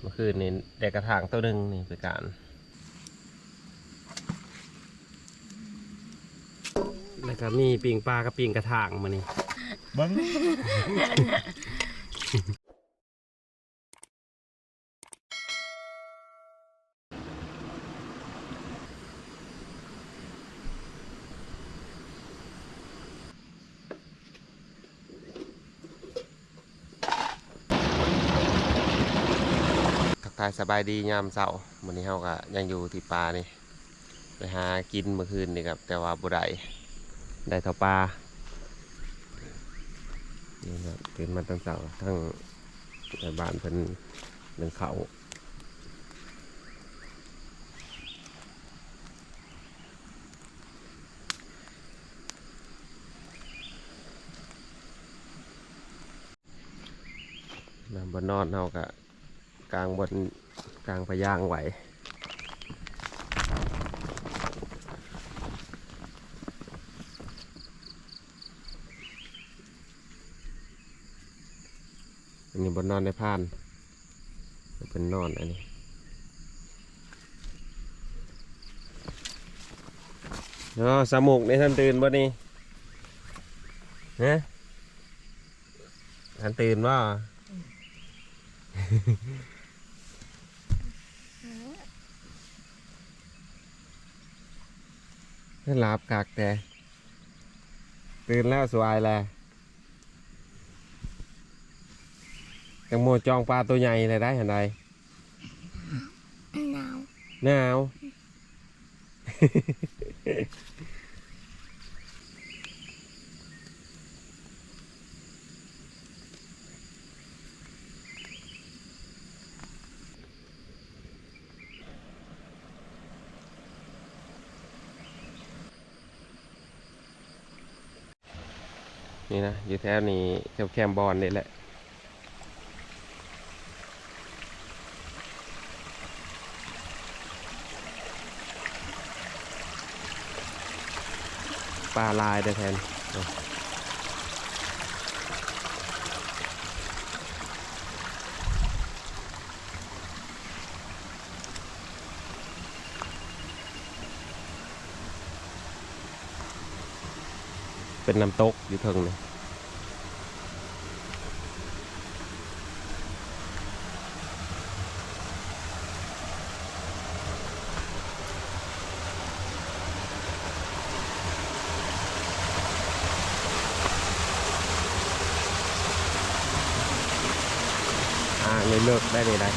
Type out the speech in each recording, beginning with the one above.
เมื่อคืนนี้แดกกระถางตัวหนึ่งนี่เป็นการแล้วก็มีปิงปลากับปิงกระถางมานี่บ้ง ทายสบายดียามเช้าวันนี้เฮาก็ยังอยู่ที่ปลานี่ไปหากินเมื่อคืนนี่ครับ แต่ว่าบ่ได้ได้เท่าปลานี่ครับตื่นมาตั้งเช้าทั้งในบ้านเพิ่นเดินเขาแล้วบนนอนเฮาก็ กลางบนกลางพยางไหวอันนี้บนนอนในพานเป็นนอนอันนี้เนาะสมุกในท่านตื่นบ่นี่ฮะท่านตื่นบ่ ท่านหลับกักแต่ตื่นแล้วสวายแล้วแตงโมจองปลาตัวใหญ่เลยได้เห็นไดหนาวหนาว นี่นะอยู่แถวนี้แถวแคมบอลนี่แหละปลาลายได้แทน เอาเป็นน้ำตกอยู่เทิงเลยอ่าเลยเลิกได้เลยได้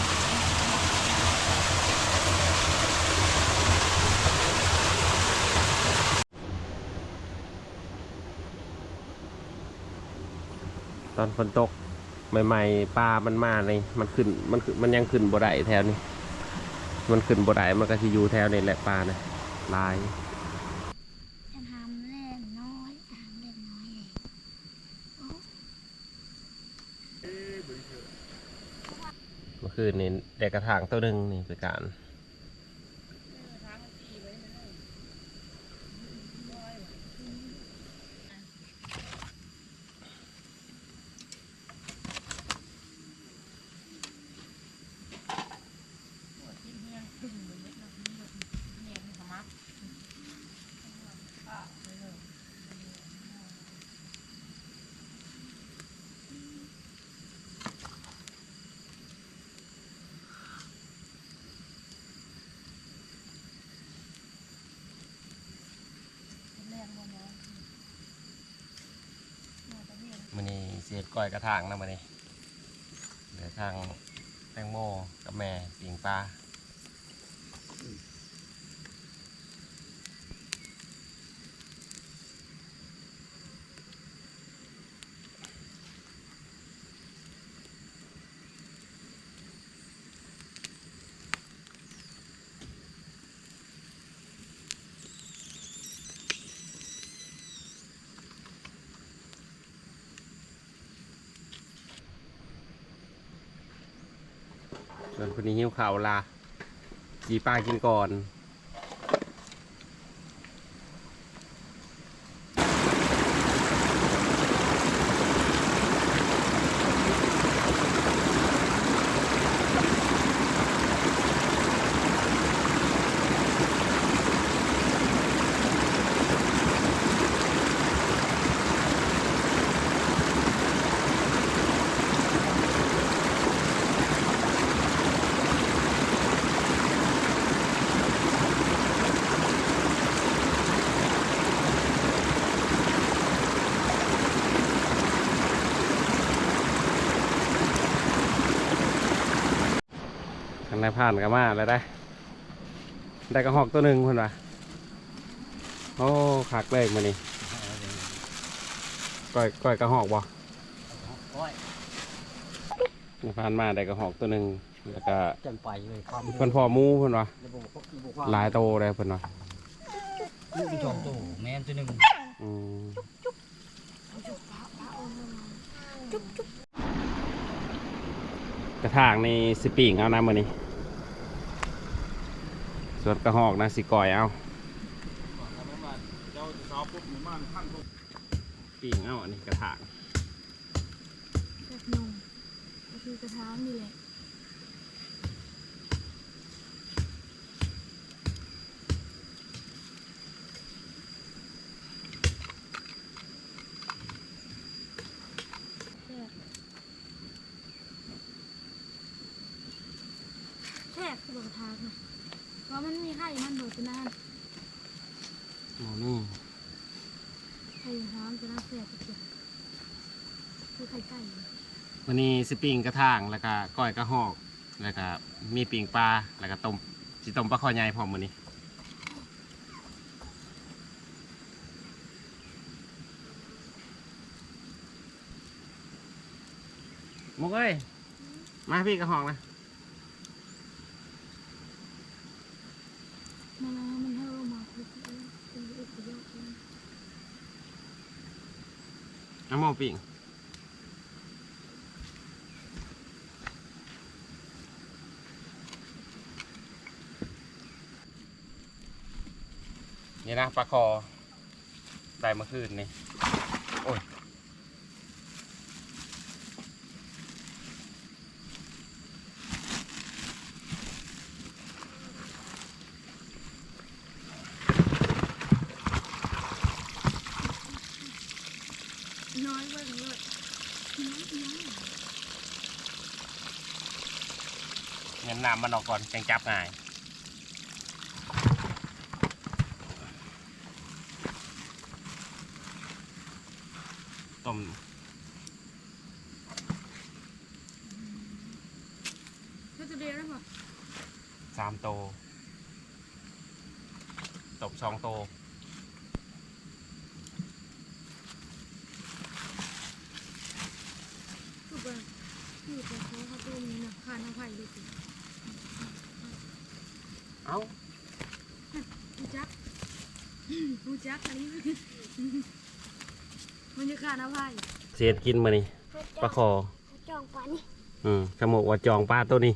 ตอน ฝนตกใหม่ๆปลามันมาเลยมันขึ้นมันขึ้นมันยังขึ้นบ่ได้แถวนี้ มันขึ้นบ่ได้มันก็สิอยู่แถวนี้แหละปลานะลายจะทำเล่นน้อยทำเล่นน้อยเองเมื่อคืนนี้ได้กระถางตัวหนึ่งนี่เป็นการมันนี่เสียด ก้อยกระถางนะมันนี่เดี๋ยวทางแตงโมกับแม่ปิงปลา ส่วนคนนี้หิ้วข่าวลาจีปลากินก่อนางในผ่านก็มาแล้วได้ ได้กระหอกตัวหนึ่งคนวะโอ้คักเลยมานี่ก้อยก้อยกระหอกบ่โอ้ยในผ่านมาได้กระหอกตัวหนึ่งแล้วก็จังไปเลยความเพิ่นพอหมูเพิ่นวะระบบระบบความหลายโตเลยเพิ่นวะลูกมีสองตัวแม่นตัวหนึ่งอืมกระถางนี่สิปีงเอานะมื้อนี้ ส่วนกระหอกนะสิก่อยเอาปีงเอาอันนี้กระถางแบบนมก็คือกระถางนี่แหละแค่กระถางนะเพราะมันมี ไข่มันโดดไปนานอ๋อนี่ไข่ท้ามจะน่าแสบสุดๆคือไข่ไก่วันนี้สิปิงกระถางแล้วก็ก้อยกระหอกแล้วก็มีปิงปลาแล้วก็ต้มสิต้มปลาคอใหญ่พร้อมมื้อนี้มุกเอ้ยมาพี่กระหอกนะ มันเอามันให้เรามาคุยกันเป็นอุปโยคเอง เอาหม้อปิงนี่นะปลาคอ ได้เมื่อคืนนี่ โอ้ย น้อยเบิ่งเลยน้อยน้อย เงินน้ำมันออกก่อนจังจับง่ายต้มก็จะเรียนได้ป่ะสามโตต้มสองโตคือแบบอยู่กับเขาเขาตัวนี้นะขาดน้ำไผ่เลยสิ เอ้า รู้จัก รู้จักอันนี้มันจะขาดน้ำไผ่เสียดกินมานี่ปลาคอจองปานี่อืมขโมกว่าจองปลาตัวนี้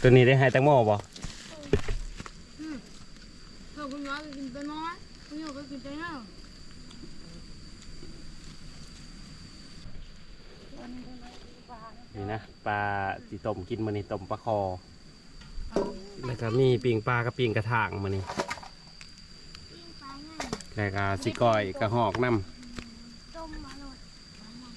ตัวนี้ได้ให้แตังโมบ่เธอคุณน้อยก็กินไปน้อยคุณอยู่ก็กินไปน้อยนี่นะปลาจีต้มกินมานี่ต้มปลาคอ แล้วก็มีปิงปลากับปิงกระถางมานี่ปิ้งปลาง่ายแล้วก็สิก้อยกระหอกน้ต้มมาโหลดปลาง่าย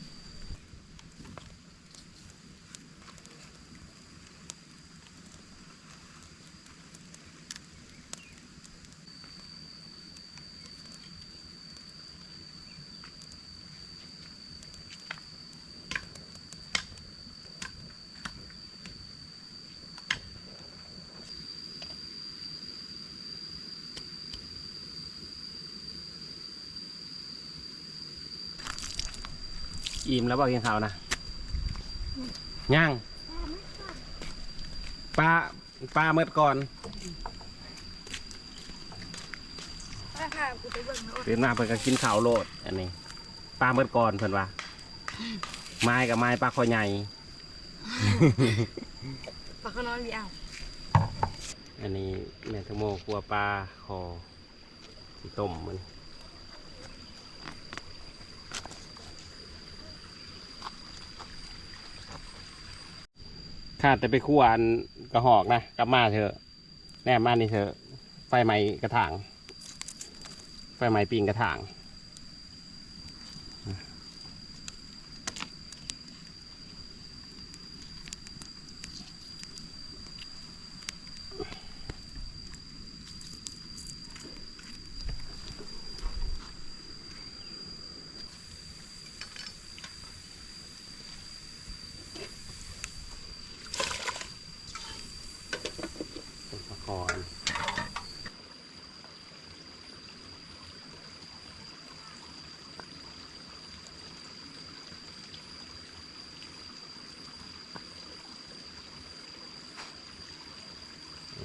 ำ อิ่มแล้วบอกกินข้าวนะย่างปลาปลาเมื่อก่อนปลาค่ะกูไปเบิ่งแล้วตื่นมาเพิ่นก็กินข้าวโลด อันนี้ปลาเมื่อก่อนเพิ่นว่าไม้กับไม้ปลาคอใหญ่ปลาข้าวน้อยมีอ่างอันนี้แม่ทงโมครัวปลาคอสิต้มมัน ข้าแต่ไปคั่วอันกระหอกนะกลับมาเถอะ แน่มานี่เถอะ ไฟไหม้กระถาง ไฟไหม้ปิงกระถาง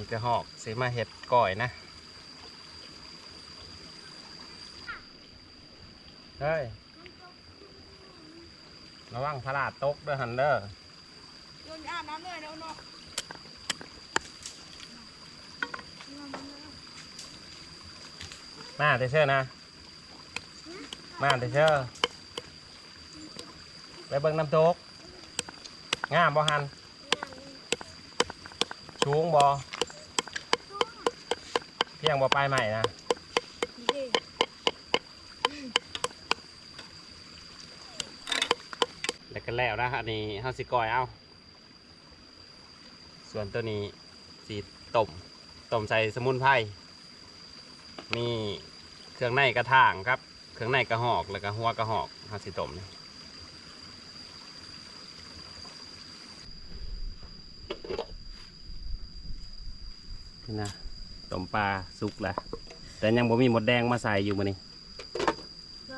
ป นี่กระหอกสิมาเห็ดก่อยนะเฮ้ยระวังพลาดตกเด้อฮันเดอร์โยนอาบน้ำเลยเดี๋ยวเนาะมาเตเชอร์นะ มาเตเชอร์ไปเบิ่งน้ำตกงามบ่ฮันสูงบ่ เพียงบ่ปลายใหม่นะแล้วก็แล้วนะอันนี้เฮาสิกอยเอา ส่วนตัวนี้สีต้มต้มใส่สมุนไพร มีเครื่องในกระถางครับ เครื่องในกระหอกแล้วก็หัวกระหอกเฮาสิต้มนี่นะ ต้มปลาสุกแล้วแต่ยังบ่มีหมดแดงมาใส่อยู่มื้อนี้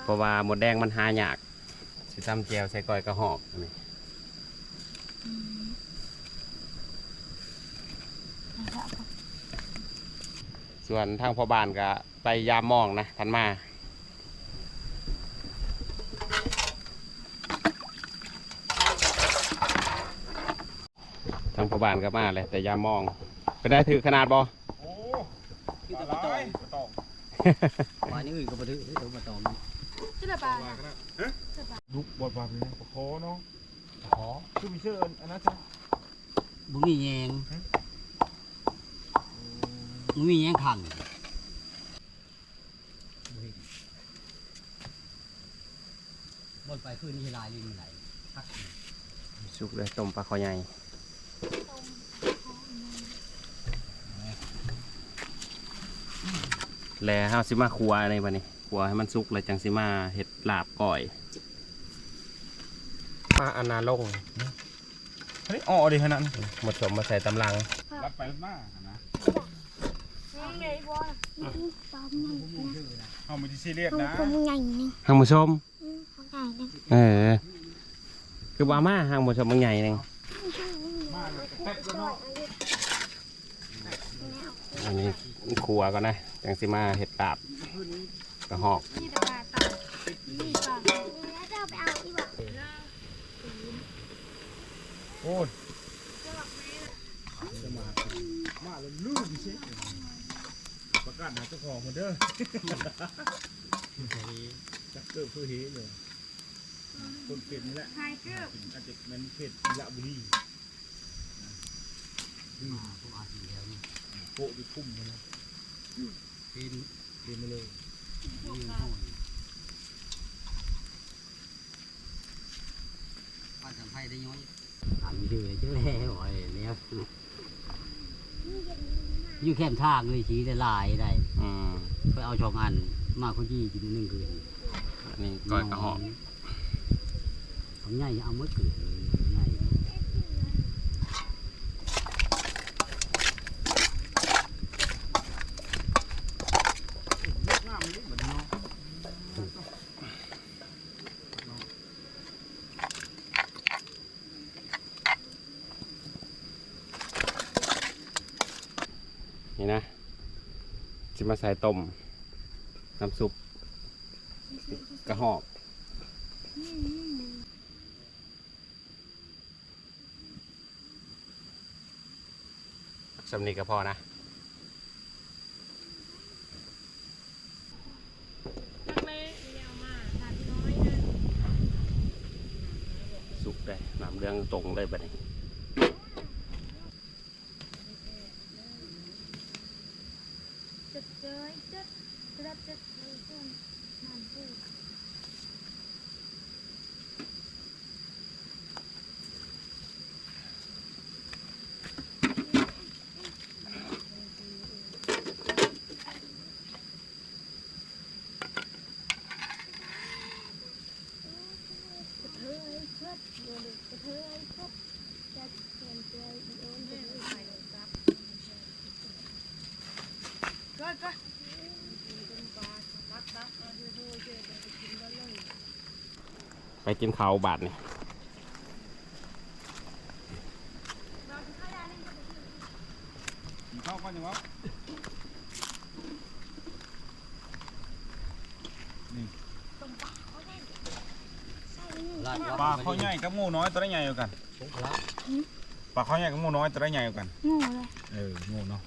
เพราะว่าหมดแดงมันหายากสิตำแจวใส่ก้อยกระหอกนนี้ส่วนทางพ่อบ้านก็ไปยามมองนะทันมาทางพ่อบ้านก็มาเลยแต่ยามมองไปได้ถือขนาดบอ ต่ลาปลาตไหลองปลาตองปลานี่อื่นก็บ่ถือเดี๋ยวปลาตองชื่ออะไรปลาปลาก็ได้ฮะลูกบดบาดเลยนะปลาคอเนาะขอคือมีชื่ออันนั้นจ้ะบุมีแยงบุมีแยงขังบนไปคืนนี้ลายลิงไหลพักสุกเลยต้มปลาคอใหญ่ แล้วเฮาสิมาครัวอะไรบ้านี้ครัวให้มันสุกเลยจังสิมาเห็ดลาบก่อยปลาอานาลงอันนี้อ๋อดิขนาดนั้นหมดสมมาใส่ตำลังรัดไปรัดมานะยังไงบอลปลาใหญ่นะเอาไม่ได้ซีเรียสของนะผมใหญ่นะหางหมูชมของใหญ่นะเออคือว่ามาหางหมูชมบางใหญ่หนึงมาเลยแป๊บแล้วเนาะอันนี้ครัวก่อนนะ จังสิมาเห็ดลาบกระหอกนี่ตะปาตานี่ปลาแล้วจะเอาไปเอาอีกแบบโอ้ยจะมามาแล้วลืมสิประกาศหาเจ้าของคนเด้อจักเกิดเพื่อเฮเลยคนเปลี่ยนนี่แหละไฮเกอร์อาจจะมันเขตละบุรีพวกอาสีแถวนี้โปะดิคุ้มเลยนะเป็นเรียนมาเลยยืนห้องป้าจำไพ่ได้ย้อยอันดื้อเจ้าแล้วไอ้แล้วอยู่แคมทางเลยชี้ได้ลายได้อืมไปเอาชองอันมาเขายี่กินหนึ่งคืนอันนี้ก้อยกระหอกทำง่ายเอาเมื่อคืนง่าย งามเลยเหมือนเนาะ นี่นะ สิมาใส่ต้มน้ำซุปกระหอกสำนีก็พอนะนักเล่นยาวมาทานน้อยนะสุกได้น้ำเรื่องตรงเลยบัดนี้ จะเจอจะจะจะเจอต้นมันพูด กระเทยเชิดโดนกระเทยเชิดจะเปลี่ยนใจอีโอนไปเลย ก็ก็ ไป กินข้าวบาทนี่กินข้าวนี่วะลาดปลาข้อใหญ่กับงูน้อยตัวได้ใหญ่กว่ากันปุ๊บละปลาข้อใหญ่กับงูน้อยตัวได้ใหญ่กว่ากันงูเลยเอองูเนาะ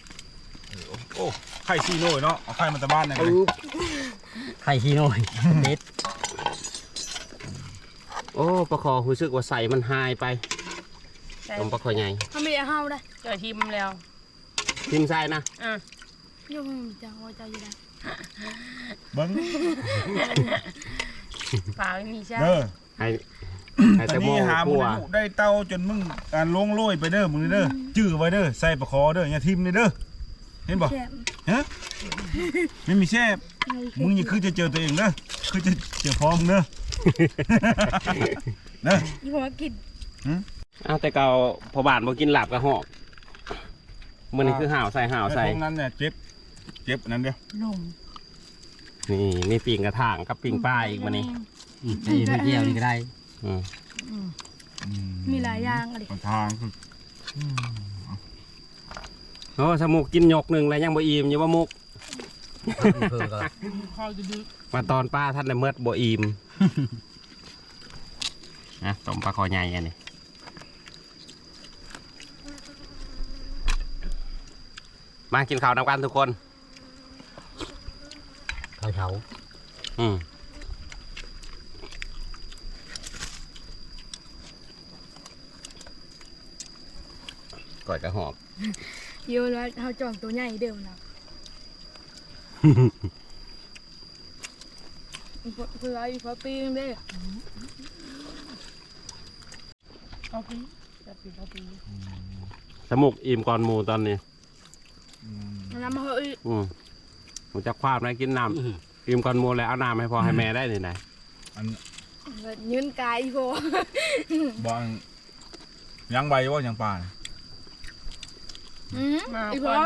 เออโอ้โอ้ไข่ซีโร่เนาะเอาไข่มาจากบ้านเนี่ยเลยไข่ขี้น้อยเด็ด โอ้ปลาคอรู้สึกว่าใส่มันหายไปแต่ต้มปลาคอใหญ่ทำไมเฮาได้เจอทีมแล้วทิมใส่นะอะยุ่งจังว่าจะอยู่ได้เบิ้งฝาไม่มีใช่เด้อให้ให้ตอแต่นโมนี้หาขับุวญได้เต้าจนมึงการลงโรยไปเด้อมึงนี่เด้อจื้อไว้เด้อใส่ปลาคอเด้ออย่าทิมนี่เด้อเห็นบ่แฉบฮะไม่มีแช่บมึงอย่าคือจะเจอตัวเองเด้อคือจะเจอพร้อมงเด้อ เด้ออีหัวกินอ้าวแต่เก่าพอบานบ่กินหลับกับหอกมันนี่คือห่าวใส่ห่าวใส่ไอ้พวกนั้นเนี่ยเจ็บ เจ็บอันนั้นเด้อลมนี่มีปิงกระถางกับปิงป้าอีกมันนี่นี่ไม่เกี่ยวนี่ก็ได้อืมอืมีหลายอย่างอะไรบางทางคือโอ้สมุกกินหยกหนึ่งแล้วยังบ่อิ่มอยู่ว่ามุกเพิ่งก็คอยดื้อมาตอนป้าท่านได้เมิดบ่อิ่ม นะต้มปลาคอใหญ่อันนี้มากินข้าวนำกันทุกคนเขาเฉาอืมก่อยกระหอบ เยอะแล้วเฮาจองตัวใหญ่เดิมนะ เพื่ออีกพอปีนึงเด้อเอาปีจะปีเอาปีสมุกอิ่มก่อนหมูตอนนี้น้ำเฮ้ยอืมผมจะคว้านะกินน้ำอิ่มก่อนหมูแล้วเอาน้ำให้พอให้แม่ได้นี่ไหนอันยืนกายอีโฟบางยังใบว่ายังป่านอืมมาอีก่อน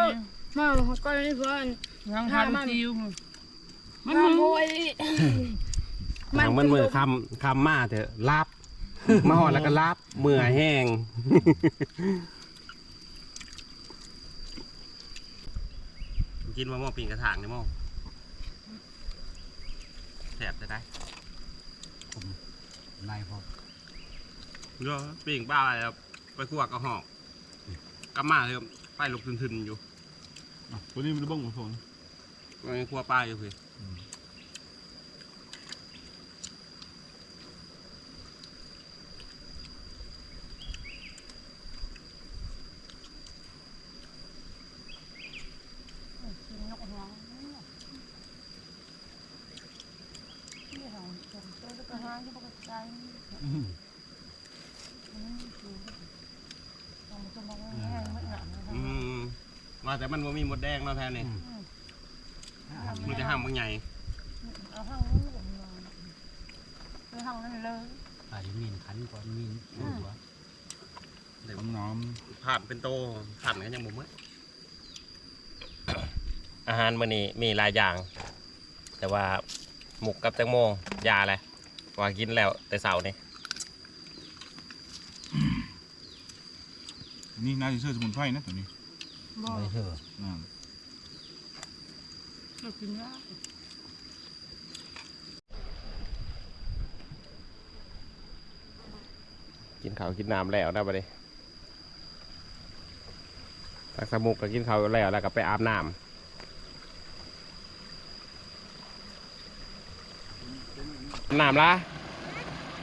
มาก่อนอีโฟยังทันซิว มันโวยทางมันมือคำคำมาเถอะลาบมาหอดแล้วก็ลาบเมื่อแห้งกินมะม่วงปิงกระถางนี่มั้งแสบจะได้นายพอเยอะปิงป้าอะไรครับไปคั่วกระหอกกำมาเลยครับไปหลบทึนๆอยู่อะตัวนี้มันบ้งของผมมันคั่วป้าอยู่พี่อื มว่าแต่มันบ่มีหมดแดงเนาะแทนนี่ มันจะห้ามบางใหญ่เอาห้างเลยห้างนั่นเลยอาจจะมีนขันก่อนมีนหัวเดี๋ยวน้ำน้ผ่านเป็นโตขันกันยังบ่หมดอาหารมื้อนี้มีหลายอย่าง แต่ว่าหมุกกับแตงโมยาอะไรว่ากินแล้วแต่เสาร์นี่ำนี่น่าจะเชื่อสมุนไพรนะตัวนี้ไม่เชื่ออ่า เรากินได้กินข้าวกินน้ำแล้วนะบัดนี้ตักสมุกก็กินข้าวแล้วแล้วก็ไปอาบน้ำอาบน้ำละ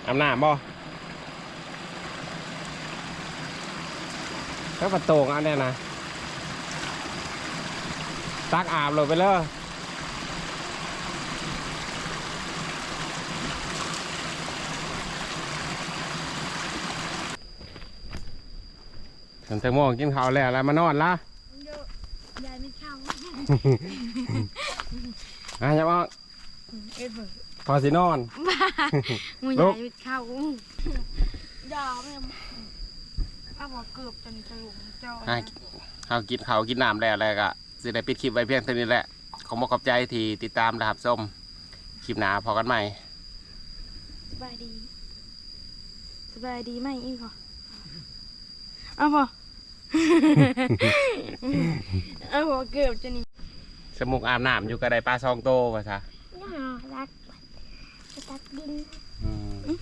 อาบน้ำบ่ก็ประโตงอันนี้นะ ตักอาบเลยไปเลย ฉันจะมองกินข้าวแล้วแล้วมานอนละเยอะยายไม่เข้าอะอย่าบอกเอ็ดเบิร์พอสินอน มึงลุยากยไม่เข้าอย่าไม่เอาบอกเกือบจนจะหลุมเจ้าอะข้าวกินข้าวกินน้ำแล้วแล้วก็สิได้ปิดคลิปไว้เพียงเท่านี้แหละ ขอบอกขอบใจที่ติดตามนะครับส้มคลิปหน้าพอกันใหม่ สบายดี สบายดีไหมอีกเหรอ เอาบ่ เอาหัวเกือบจะนี่สมุกอาบน้ำอยู่กระไดปลาซองโตว่าซะ น่ารักจะตักดิน อืม